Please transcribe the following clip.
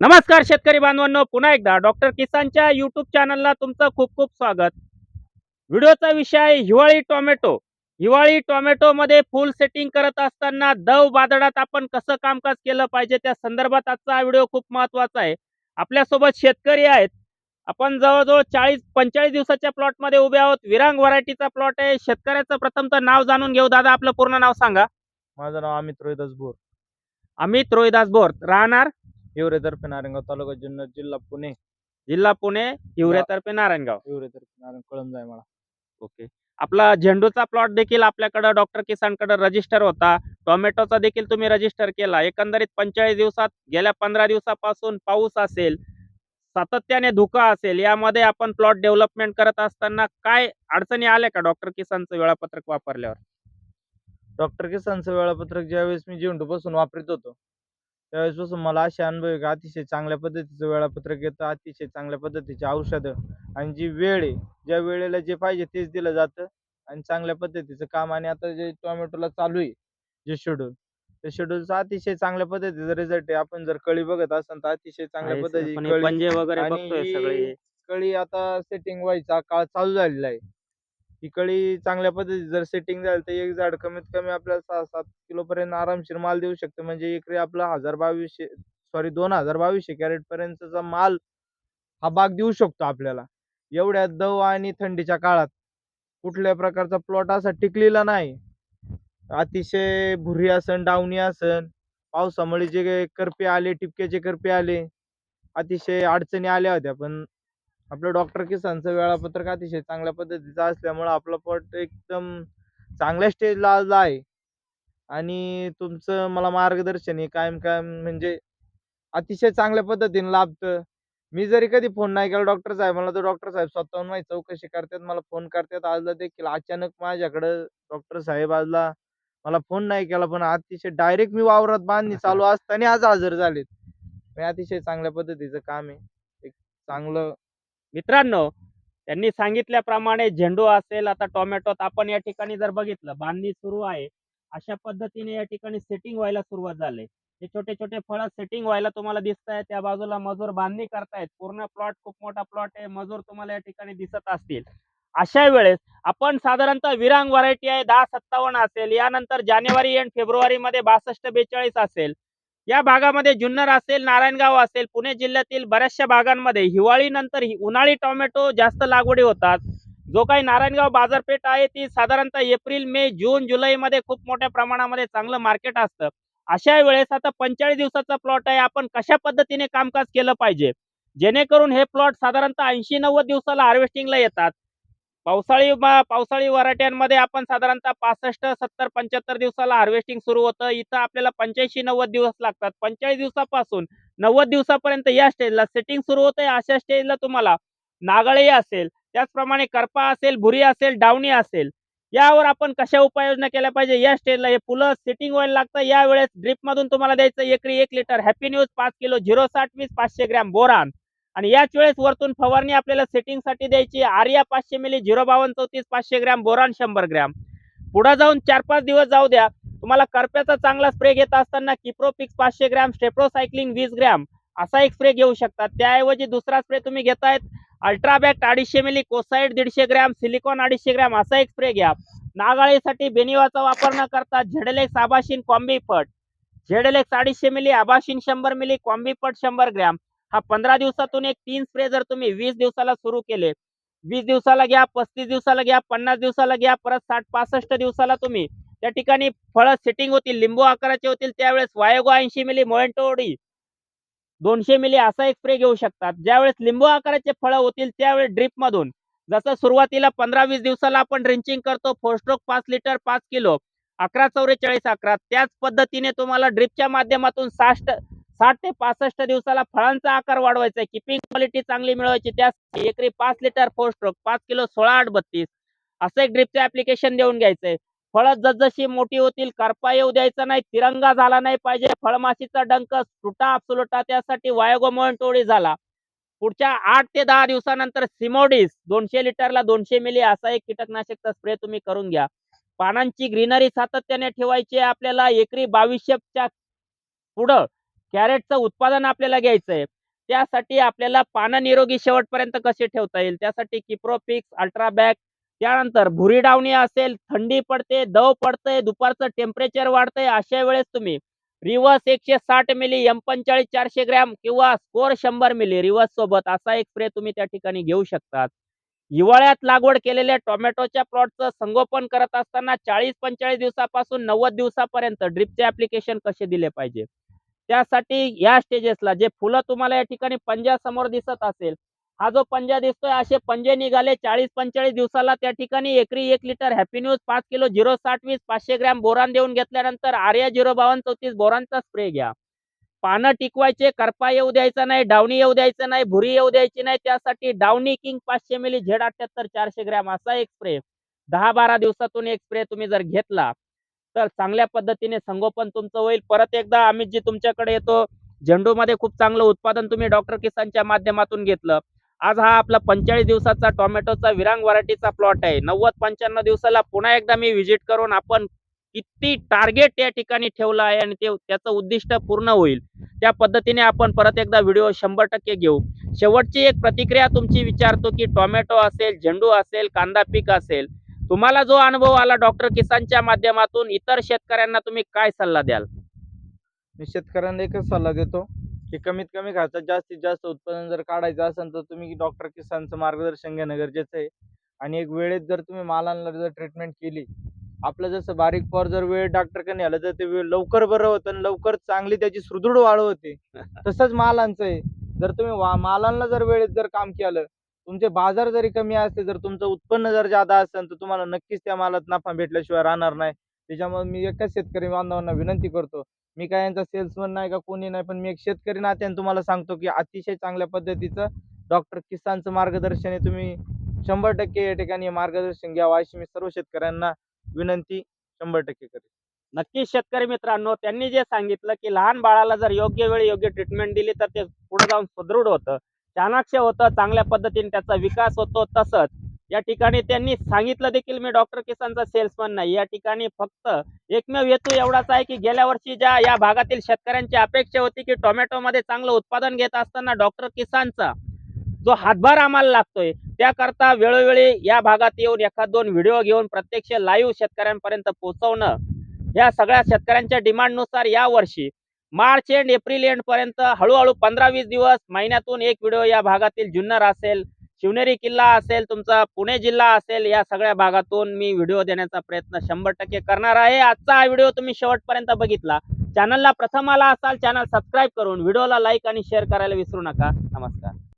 नमस्कार शेतकरी बांधवांनो पुन्हा एकदा डॉक्टर किसानच्या युट्यूब चॅनलला तुमचं खूप खूप स्वागत. व्हिडिओचा विषय आहे हिवाळी टोमॅटो. हिवाळी टोमॅटो मध्ये फुल सेटिंग करत असताना दव बाजारात आपण कसं कामकाज केलं पाहिजे त्या संदर्भात आजचा हा व्हिडिओ खूप महत्त्वाचा आहे. आपल्यासोबत शेतकरी आहेत. आपण जवळजवळ चाळीस पंचेचाळीस दिवसाच्या प्लॉटमध्ये उभे आहोत. विरांग व्हरायटीचा प्लॉट आहे. शेतकऱ्याचं प्रथमतः नाव जाणून घेऊ. दादा आपलं पूर्ण नाव सांगा. माझं नाव अमित रोहिदास बोर. अमित रोहिदास बोर. राहणार? हिवरेतर्फे नारायणगाव तालुका जुन्नर जिल्हा पुणे. जिल्हा पुणे हिवरेतर्फे नारायणगाव हिवरेतर्फे नारायण जाय मला ओके. आपला झेंडूचा प्लॉट देखील आपल्याकडे डॉक्टर किसानकडे रजिस्टर होता. टोमॅटोचा देखील तुम्ही रजिस्टर केला. एकंदरीत पंचेचाळीस दिवसात गेल्या पंधरा दिवसापासून पाऊस असेल सातत्याने धुका असेल यामध्ये आपण प्लॉट डेव्हलपमेंट करत असताना काय अडचणी आल्या का डॉक्टर किसानचं वेळापत्रक वापरल्यावर? डॉक्टर किसानचं वेळापत्रक ज्यावेळेस मी झेंडूपासून वापरत होतो त्यावेळेसपासून मला असे अनुभव आहे की अतिशय चांगल्या पद्धतीचं वेळापत्रक येतं अतिशय चांगल्या पद्धतीची औषधं आणि जी वेळ आहे ज्या वेळेला जे पाहिजे तेच दिलं जातं आणि चांगल्या पद्धतीचं काम. आणि आता जे टोमॅटोला चालू आहे जे शेड्यूल त्या शेड्यूलचा अतिशय चांगल्या पद्धतीचा रिझल्ट आहे. आपण जर कळी बघत असाल तर अतिशय चांगल्या आहेच, पद्धतीची हे पंजे वगैरे बघतोय ही सगळे. कळी आता सेटिंग व्हायचा काळ चालू झालेला आहे. ही कळी चांगल्या पद्धतीत जर सेटिंग झाली तर एक झाड कमीत कमी आपल्याला सहा सात किलोपर्यंत आरामशीर माल देऊ शकतं. म्हणजे एकरी आपला हजार बावीसशे सॉरी दोन हजार बावीसशे कॅरेट पर्यंतचा माल हा बाग देऊ शकतो आपल्याला. एवढ्या दव आणि थंडीच्या काळात कुठल्या प्रकारचा प्लॉट असा टिकलेला नाही. अतिशय भुरी असन डावणी असन पावसामुळे जे करपे आले टिपक्याचे करपे आले अतिशय अडचणी आल्या होत्या. पण आपलं डॉक्टर किसानचं वेळापत्रक अतिशय चांगल्या पद्धतीचं असल्यामुळं आपलं पट एकदम चांगल्या स्टेजला आज आहे. आणि तुमचं मला मार्गदर्शन आहे कायम कायम म्हणजे अतिशय चांगल्या पद्धतीने लाभतं. मी जरी कधी फोन नाही केला डॉक्टर साहेब मला तर डॉक्टर साहेब स्वतःहून माझी चौकशी करतात मला फोन करतात. आजला देखील अचानक माझ्याकडं डॉक्टर साहेब आजला मला फोन नाही केला पण अतिशय डायरेक्ट मी वावरात बांधणी चालू असताना आज हजर झालेत. अतिशय चांगल्या पद्धतीचं काम आहे. एक चांगलं मित्रांनो त्यांनी सांगितल्याप्रमाणे झेंडू असेल आता टोमॅटोत आपण या ठिकाणी जर बघितलं बांधणी सुरू आहे. अशा पद्धतीने या ठिकाणी सेटिंग व्हायला सुरुवात झाली. हे छोटे छोटे फळ सेटिंग व्हायला तुम्हाला दिसत आहे त्या बाजूला मजूर बांधणी करतायत. पूर्ण प्लॉट खूप मोठा प्लॉट आहे. मजूर तुम्हाला या ठिकाणी दिसत असतील. अशा वेळेस आपण साधारणतः विरांग व्हरायटी आहे. दहा सत्तावन्न असेल. यानंतर जानेवारी एंड फेब्रुवारी मध्ये बासष्ट बेचाळीस असेल. या भागामध्ये जुन्नर असेल नारायणगाव असेल पुणे जिल्ह्यातील बऱ्याचशा भागांमध्ये हिवाळीनंतर हि- उन्हाळी टोमॅटो जास्त लागवडी होतात. जो काही नारायणगाव बाजारपेठ आहे ती साधारणतः एप्रिल मे जून जुलैमध्ये खूप मोठ्या प्रमाणामध्ये चांगलं मार्केट असतं. अशा वेळेस आता पंचेचाळीस दिवसाचा प्लॉट आहे आपण कशा पद्धतीने कामकाज केलं पाहिजे? जेणेकरून हे प्लॉट साधारणतः ऐंशी नव्वद दिवसाला हार्वेस्टिंगला येतात. पावसाळी पावसाळी वराट्यांमध्ये आपण साधारणतः पासष्ट सत्तर पंच्याहत्तर दिवसाला हार्वेस्टिंग सुरू होतं. इथं आपल्याला पंच्याऐंशी नव्वद दिवस लागतात. पंचेचाळीस दिवसापासून नव्वद दिवसापर्यंत या स्टेजला सेटिंग सुरू होते अशा स्टेजला तुम्हाला नागाळी असेल त्याचप्रमाणे करपा असेल भुरी असेल डावणी असेल यावर आपण कशा उपाययोजना केल्या पाहिजे? या स्टेजला हे फुलं सेटिंग व्हायला लागतं. यावेळेस ड्रिपमधून तुम्हाला द्यायचं एकरी एक लिटर हॅपी न्यूज पाच किलो. झिरो साठ वीस पाचशे ग्रॅम. बोरान. आणि याच वेळेस वरतून फवारणी आपल्याला सेटिंगसाठी द्यायची आर्या पाचशे मिली झिरो बावन्न चौतीस पाचशे ग्रॅम बोरान शंभर ग्रॅम. पुढे जाऊन चार पाच दिवस जाऊ द्या. तुम्हाला करप्याचा चांगला स्प्रे घेत असताना किप्रोपिक्स पाचशे ग्रॅम स्टेप्रोसायक्लिंग वीस ग्रॅम असा एक स्प्रे घेऊ शकता. त्याऐवजी दुसरा स्प्रे तुम्ही घेतायत अल्ट्राबॅक्ट अडीचशे मिली कोसाईड दीडशे ग्रॅम सिलिकॉन अडीचशे ग्रॅम असा एक स्प्रे घ्या. नागाळीसाठी बेनिवाचा वापर न करता झेडलेक्स आभाशिन कॉम्बीपट. झेडलेक्स अडीचशे मिली आबाशिन शंभर मिली कॉम्बीपट शंभर ग्रॅम. हा पंधरा दिवसातून एक तीन स्प्रे जर तुम्ही वीस दिवसाला सुरू केले वीस दिवसाला घ्या पस्तीस दिवसाला घ्या पन्नास दिवसाला घ्या परत साठ पासष्ट दिवसाला तुम्ही त्या ठिकाणी फळं सेटिंग होतील लिंबू आकाराचे होतील त्यावेळेस वायोगो ऐंशी मिली मोएंटोडी दोनशे मिली असा एक स्प्रे घेऊ शकतात. ज्यावेळेस लिंबू आकाराचे फळं होतील त्यावेळेस ड्रिप मधून. जसं सुरुवातीला पंधरा वीस दिवसाला आपण ड्रिंचिंग करतो फोस्ट्रोक पाच लिटर पाच किलो अकरा चौवेचाळीस अकरा त्याच पद्धतीने तुम्हाला ड्रिपच्या माध्यमातून साठ साठ ते पासष्ट दिवसाला फळांचा आकार वाढवायचा आहे. किपिंग क्वालिटी चांगली मिळवायची. त्यासाठी एकरी पाच लिटर फोर स्ट्रोक पाच किलो सोळा आठ बत्तीस असं एक ड्रिपचं ऍप्लिकेशन देऊन घ्यायचंय. फळं जसजशी मोठी होतील करपा येऊ द्यायचा नाही तिरंगा झाला नाही पाहिजे. फळमाशीचा डंक सुटा आपसुलटा त्यासाठी वायोगोमोन टोळी झाला. पुढच्या आठ ते दहा दिवसानंतर सिमोडिस दोनशे लिटरला दोनशे मिली असा एक कीटकनाशकचा स्प्रे तुम्ही करून घ्या. पानांची ग्रीनरी सातत्याने ठेवायची आपल्याला. एकरी बावीसशेच्या पुढं कॅरेटचं उत्पादन आपल्याला घ्यायचं आहे. त्यासाठी आपल्याला पानं निरोगी शेवटपर्यंत कसे ठेवता येईल? त्यासाठी किप्रोफिक्स अल्ट्राबॅक त्यानंतर भुरी डावणी असेल थंडी पडते दव पडतंय दुपारचं टेम्परेचर वाढतंय अशा वेळेस तुम्ही रिवर्स एकशे साठ मिली एम पंचाळीस चारशे ग्रॅम किंवा स्कोर शंभर मिली रिवर्स सोबत असा एक स्प्रे तुम्ही त्या ठिकाणी घेऊ शकतात. हिवाळ्यात लागवड केलेल्या टोमॅटोच्या प्लॉटचं संगोपन करत असताना चाळीस पंचाळीस दिवसापासून नव्वद दिवसापर्यंत ड्रिपचे ऍप्लिकेशन कसे दिले पाहिजे? त्यासाठी या स्टेजेसला जे फुलं तुम्हाला या ठिकाणी पंजा समोर दिसत असेल हा जो पंजा दिसतोय असे पंजे निघाले चाळीस पंचेचाळीस दिवसाला त्या ठिकाणी एकरी एक लिटर हॅपी न्यूज पाच किलो झिरो साठ वीस पाचशे ग्रॅम बोरान देऊन घेतल्यानंतर आर्या झिरो बावन्न चौतीस बोरांचा स्प्रे घ्या. पानं टिकवायचे करपा येऊ द्यायचा नाही डावणी येऊ द्यायचं नाही भुरी येऊ द्यायची नाही त्यासाठी डावणी किंग पाचशे मिली झेड अठ्याहत्तर चारशे ग्रॅम असा एक स्प्रे दहा बारा दिवसातून एक स्प्रे तुम्ही जर घेतला तर चांगल्या पद्धतीने संगोपन तुमचं होईल. परत एकदा आम्ही जे तुमच्याकडे येतो झेंडूमध्ये खूप चांगलं उत्पादन तुम्ही डॉक्टर किसानच्या माध्यमातून घेतलं. आज हा आपला पंचेचाळीस दिवसाचा टोमॅटोचा विरांग व्हरायटीचा प्लॉट आहे. नव्वद पंच्याण्णव दिवसाला पुन्हा एकदा मी व्हिजिट करून आपण किती टार्गेट या ठिकाणी ठेवलं आहे आणि ते त्याचं उद्दिष्ट पूर्ण होईल. त्या पद्धतीने आपण परत एकदा व्हिडिओ शंभर टक्के घेऊ. शेवटची एक प्रतिक्रिया तुमची विचारतो की टोमॅटो असेल झेंडू असेल कांदा पीक असेल तुम्हाला जो अनुभव आला डॉक्टर किसानच्या माध्यमातून इतर शेतकऱ्यांना तुम्ही काय सल्ला द्याल? मी शेतकऱ्यांना एकच सल्ला देतो की कमीत कमी खर्चात जास्तीत जास्त उत्पादन जर काढायचं असेल तर तुम्ही डॉक्टर किसानचं मार्गदर्शन घेणं गरजेचं आहे. आणि एक वेळेत जर तुम्ही मालांना जर ट्रीटमेंट केली आपलं जसं बारीक पोर जर वेळ डॉक्टरकडे नेलं तर ते वेळ लवकर बरं होतं आणि लवकर चांगली त्याची सुदृढ वाढ होते. तसंच मालांचं आहे. जर तुम्ही मालांना जर वेळेत जर काम केलं तुमचे बाजार जरी कमी असले जर तुमचं उत्पन्न जर जादा असेल तर तुम्हाला नक्कीच त्या मालात नफा भेटल्याशिवाय राहणार नाही. त्याच्यामुळे मी एकच शेतकरी बांधवांना विनंती करतो मी काय यांचा सेल्समन नाही का कोणी नाही पण मी एक शेतकरी नात्याने तुम्हाला सांगतो की अतिशय चांगल्या पद्धतीचं डॉक्टर किसानचं मार्गदर्शन आहे. तुम्ही शंभर टक्के या ठिकाणी मार्गदर्शन घ्यावं अशी मी सर्व शेतकऱ्यांना विनंती शंभर टक्के करेन. नक्कीच शेतकरी मित्रांनो त्यांनी जे सांगितलं की लहान बाळाला जर योग्य वेळी योग्य ट्रीटमेंट दिली तर ते पुढे जाऊन सुदृढ होतं. चाणाक्ष होतं चांगल्या पद्धतीने त्याचा विकास होतो तसंच या ठिकाणी त्यांनी सांगितलं देखील मी डॉक्टर किसानचा सेल्समन नाही. या ठिकाणी फक्त एकमेव हेतू एवढाच आहे की गेल्या वर्षी ज्या या भागातील शेतकऱ्यांची अपेक्षा होती की टोमॅटोमध्ये चांगलं उत्पादन घेत असताना डॉक्टर किसानचा जो हातभार आम्हाला लागतोय त्याकरता वेळोवेळी या भागात येऊन एखाद दोन व्हिडिओ घेऊन प्रत्यक्ष लाईव्ह शेतकऱ्यांपर्यंत पोहोचवणं या सगळ्या शेतकऱ्यांच्या डिमांडनुसार या वर्षी मार्च एंड एप्रिल एंड पर्यंत हळूहळू पंधरा वीस दिवस महिन्यातून एक व्हिडिओ या भागातील जुन्नर असेल शिवनेरी किल्ला असेल तुमचा पुणे जिल्हा असेल या सगळ्या भागातून मी व्हिडिओ देण्याचा प्रयत्न शंभर टक्के करणार आहे. आजचा हा व्हिडिओ तुम्ही शेवटपर्यंत बघितला. चॅनलला प्रथम आला असाल चॅनल सबस्क्राईब करून व्हिडिओला लाईक आणि शेअर करायला विसरू नका. नमस्कार.